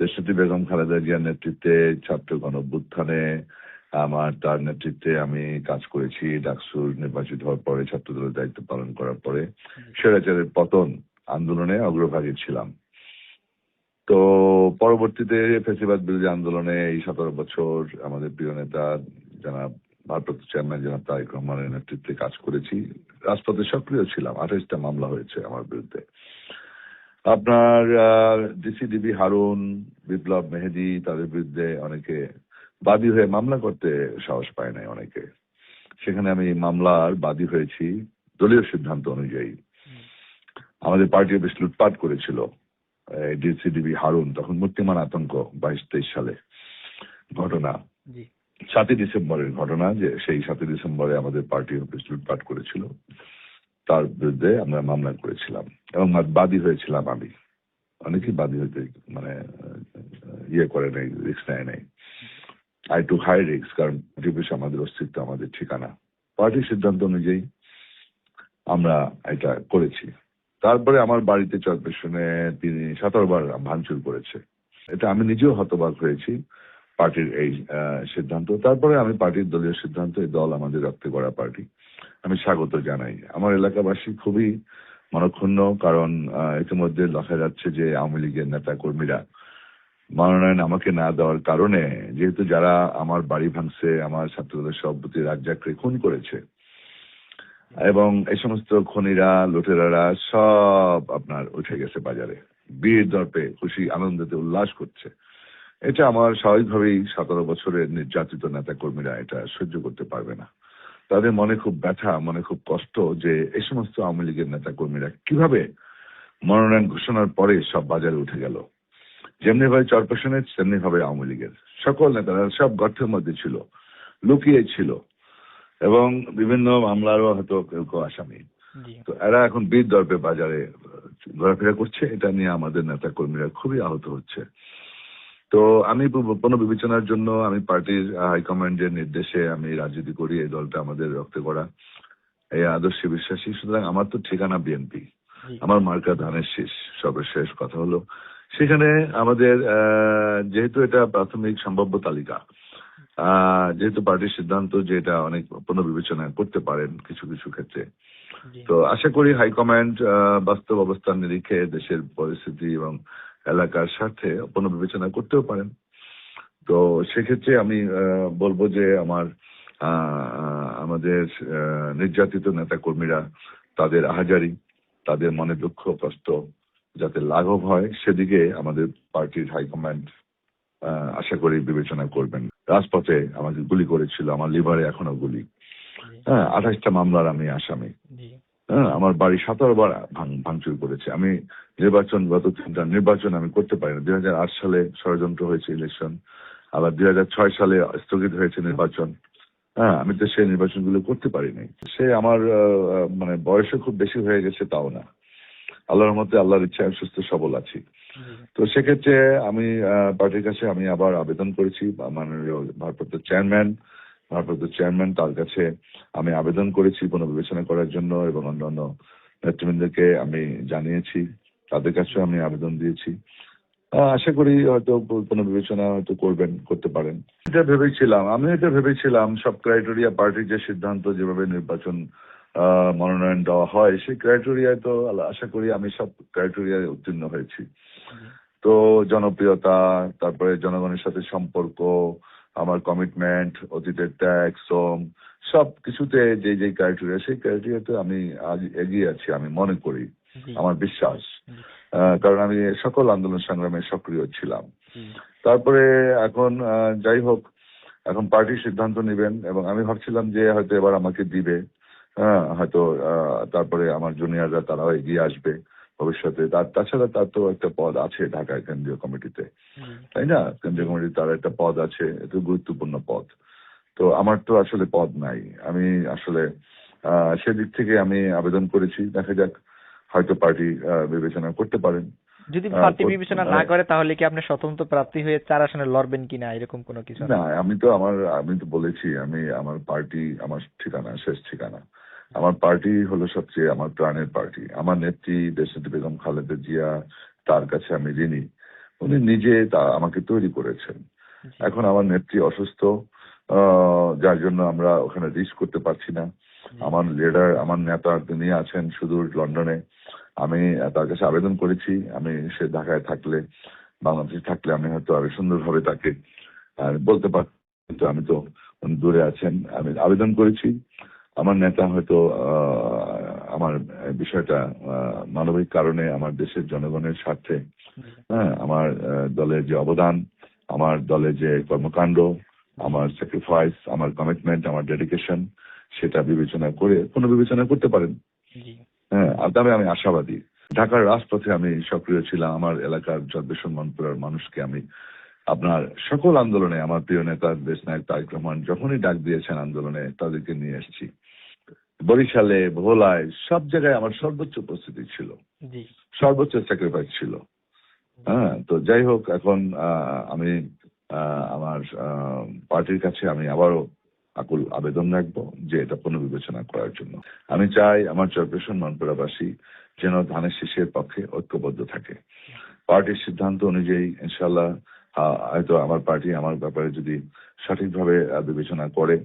দেশটি বেগম খালেদা জিয়ার নেতৃত্বে ছাত্র গণঅভ্যুত্থানে আমার তার নেতৃত্বে আমি কাজ করেছি ডাকসুর নির্বাচিত হওয়ার পরে ছাত্র দলের দায়িত্ব পালন করার পরে। স্বৈরাচারের পতন আন্দোলনে অগ্রভাগী ছিলাম। তো পরবর্তীতে ফেসিবাদ বিরোধী আন্দোলনে এই সতেরো বছর আমাদের প্রিয় নেতা জনাব, ভারপ্রাপ্ত চেয়ারম্যান জনাব তারেক রহমানের নেতৃত্বে কাজ করেছি। রাজপথে সক্রিয় ছিলাম। আঠাইশটা মামলা হয়েছে আমার বিরুদ্ধে। আপনার ডিসিডিবি হারুন বিপ্লব মেহেদি তাদের বিরুদ্ধে অনেকে বাদী হয়ে মামলা করতে সাহস পায় নাই অনেকে। সেখানে আমি মামলার বাদী হয়েছি দলীয় সিদ্ধান্ত অনুযায়ী। আমাদের পার্টি অফিস লুটপাট করেছিল ডিসিডিবি হারুন তখন মূর্তিমান আতঙ্ক বাইশ তেইশ সালে ঘটনা। সাতই ডিসেম্বরের ঘটনা যে সেই সাতই ডিসেম্বরে আমাদের পার্টি অফিস লুটপাট করেছিল। তার বিরুদ্ধে আমরা মামলা করেছিলাম এবং বাদী হয়েছিলাম আমি। অনেকেই বাদী হইতে মানে ইয়ে করে নাই রিস্ক নেয় নাই। আই টু হাই রিস্ক কারণ পার্টি আমাদের অস্তিত্ব, আমাদের ঠিকানা। পার্টির সিদ্ধান্ত অনুযায়ী আমরা এটা করেছি। তারপরে আমার বাড়িতে চরপেশনে তিনি সতেরো বার ভাঙচুর করেছে। এটা আমি নিজেও হতবাক হয়েছি পার্টির এই সিদ্ধান্ত। তারপরে আমি পার্টির দলীয় সিদ্ধান্ত এই দল আমাদের রক্তে গড়া পার্টি। আমি স্বাগত জানাই। আমার এলাকাবাসী খুবই মনক্ষুণ্ণ কারণ ইতিমধ্যে দেখা যাচ্ছে যে আওয়ামী লীগের নেতা কর্মীরা মনোনয়ন আমাকে না দেওয়ার কারণে, যেহেতু যারা আমার বাড়ি ভাঙছে, আমার ছাত্রদলের সভাপতি রাজ্জাককে খুন করেছে, এবং এই সমস্ত খনিরা, লুটেরারা সব আপনার উঠে গেছে বাজারে। বীর দর্পে খুশি, আনন্দতে উল্লাস করছে। এটা আমার স্বাভাবিকভাবেই সতেরো বছরের নির্যাতিত নেতা কর্মীরা এটা সহ্য করতে পারবে না। তাদের মনে খুব ব্যথা মনে খুব কষ্ট যে এই সমস্ত আওয়ামী লীগের নেতা কর্মীরা কীভাবে মনোনয়ন ঘোষণার পরে সব বাজারে উঠে গেল। যেমনি ভাবে চরপেশনের তেমনি ভাবে আওয়ামী লীগের। সকল নেতারা সব গর্থের মধ্যে ছিল লুকিয়ে ছিল এবং বিভিন্ন মামলারও হয়তো কেউ কেউ আসামি। তো এরা এখন বীর দর্পে বাজারে ঘোরাফেরা করছে এটা নিয়ে আমাদের নেতা কর্মীরা খুবই আহত হচ্ছে। তো আমি কোনো বিবেচনার জন্য আমি পার্টির হাইকমান্ডের নির্দেশে আমি রাজনীতি করি এই দলটা আমাদের রক্তে করা এই আদর্শে বিশ্বাসী। সুতরাং আমার তো ঠিকানা বিএনপি আমার মার্কা ধানের শেষ সর্বশেষ কথা হলো। সেখানে আমাদের যেহেতু এটা প্রাথমিক সম্ভাব্য তালিকা আহ, যেহেতু পার্টির সিদ্ধান্ত যে এটা অনেক পুনর্বিবেচনা করতে পারেন কিছু কিছু ক্ষেত্রে। তো আশা করি হাইকমান্ড বাস্তব অবস্থান নিরিখে দেশের পরিস্থিতি এবং এলাকার স্বার্থে পুনর্বিবেচনা করতেও পারেন। তো সেক্ষেত্রে আমি বলব যে আমার আমাদের নির্যাতিত নেতা কর্মীরা তাদের আহাজারি তাদের মনে দুঃখ কষ্ট যাতে লাঘব হয় সেদিকে আমাদের পার্টির হাইকমান্ড আহ, আশা করি বিবেচনা করবেন। রাজপথে আমাকে গুলি করেছিল আমার লিভারে এখনও গুলি। হ্যাঁ আঠাশটা মামলার আমি আসামি। আমার বাড়ি সতেরো বার ভাঙ- ভাঙচুর করেছে। আমি নির্বাচন গত তিনটা নির্বাচন আমি করতে পারি না। দুই সালে ষড়যন্ত্র হয়েছে ইলেকশন আবার দুই সালে স্থগিত হয়েছে নির্বাচন। হ্যাঁ আমি তো সেই নির্বাচনগুলো করতে পারিনি সে আমার মানে বয়সও খুব বেশি হয়ে গেছে তাও না। আল্লাহর মধ্যে আল্লাহর ইচ্ছা আমি সুস্থ, সবল আছি। তো সেক্ষেত্রে আমি পার্টির কাছে আমি আবার আবেদন করেছি। মাননীয় ভারপ্রাপ্ত চেয়ারম্যান ভারপ্রাপ্ত চেয়ারম্যান তার কাছে আমি আবেদন করেছি পুনর্বিবেচনা করার জন্য এবং অন্যান্য নেতৃবৃন্দকে আমি জানিয়েছি তাদের কাছেও আমি আবেদন দিয়েছি। আশা করি হয়তো পুনর্বিবেচনা হয়তো করবেন করতে পারেন। এটা ভেবেছিলাম আমি এটা ভেবেছিলাম সব ক্রাইটেরিয়া পার্টির যে সিদ্ধান্ত যেভাবে নির্বাচন মনোনয়ন দেওয়া হয় সেই ক্রাইটেরিয়ায় তো আশা করি আমি সব ক্রাইটেরিয়ায় উত্তীর্ণ হয়েছি। তো জনপ্রিয়তা তারপরে জনগণের সাথে সম্পর্ক আমার কমিটমেন্ট অতীতের ত্যাগ শ্রম সব কিছুতে যে যে ক্রাইটেরিয়া সেই ক্রাইটেরিয়াতে আমি আজ এগিয়ে আছি আমি মনে করি আমার বিশ্বাস। কারণ আমি সকল আন্দোলন সংগ্রামে সক্রিয় ছিলাম। তারপরে এখন যাই হোক এখন পার্টি সিদ্ধান্ত নেবেন এবং আমি ভাবছিলাম যে হয়তো এবার আমাকে দিবে। হ্যাঁ হয়তো তারপরে আমার জুনিয়ররা তারাও এগিয়ে আসবে। ভবিষ্যতে। তার তাছাড়া তার তো একটা পদ আছে ঢাকায় কেন্দ্রীয় কমিটিতে। তাই না? কেন্দ্রীয় কমিটি তার একটা পদ আছে এত গুরুত্বপূর্ণ পদ। তো আমার তো আসলে পদ নাই। আমি আসলে সেদিক থেকে আমি আবেদন করেছি। দেখা যাক হয়তো পার্টি বিবেচনা করতে পারেন। যদি পার্টি বিবেচনা না করে তাহলে কি আপনি স্বতন্ত্র প্রার্থী হয়ে চার আসনে লড়বেন কিনা? এরকম কোনো কিছু না আমি তো আমার আমি তো বলেছি আমি আমার পার্টি আমার ঠিকানা শেষ ঠিকানা। আমার পার্টি হলো সবচেয়ে আমার প্রাণের পার্টি। আমার নেত্রী দেশনেত্রী বেগম খালেদা জিয়া তার কাছে আমি ঋণী। উনি নিজে তা আমাকে তৈরি করেছেন। এখন আমার নেত্রী অসুস্থ যার জন্য আমরা ওখানে রিস্ক করতে পারছি না। আমার লিডার আমার নেতা তিনি আছেন সুদূর লন্ডনে। আমি তার কাছে আবেদন করেছি। আমি সে ঢাকায় থাকলে বাংলাদেশে থাকলে আমি হয়তো আরও সুন্দরভাবে তাকে বলতে পারি কিন্তু আমি তো দূরে আছেন। আমি আবেদন করেছি। আমার নেতা হয়তো আহ, আমার বিষয়টা মানবিক কারণে আমার দেশের জনগণের স্বার্থে হ্যাঁ আমার দলের যে অবদান আমার দলের যে কর্মকাণ্ড আমার স্যাক্রিফাইস আমার কমিটমেন্ট আমার ডেডিকেশন সেটা বিবেচনা করে কোনো বিবেচনা করতে পারেন। হ্যাঁ আর তবে আমি আশাবাদী। ঢাকার রাজপথে আমি সক্রিয় ছিলাম আমার এলাকার চব্বিশ মনপুরার মানুষকে আমি আপনার সকল আন্দোলনে আমার প্রিয় নেতা দেশ নায়ক তারেক রহমান যখনই ডাক দিয়েছেন আন্দোলনে তাদেরকে নিয়ে এসেছি। বরিশালে ভোলায় সব জায়গায় আমার সর্বোচ্চ উপস্থিতি ছিল। সর্বোচ্চ স্যাক্রিফাইস ছিল। হ্যাঁ তো যাই হোক এখন আমি আমার পার্টির কাছে আমি আবারও আকুল আবেদন রাখব যে এটা পুনর্বিবেচনা করার জন্য। আমি চাই আমার চরপেশন মনপুরাবাসী যেন ধানের শীষের পক্ষে ঐক্যবদ্ধ থাকে। পার্টির সিদ্ধান্ত অনুযায়ী ইনশাল্লাহ হয়তো আমার পার্টি আমার ব্যাপারে যদি সঠিকভাবে বিবেচনা করে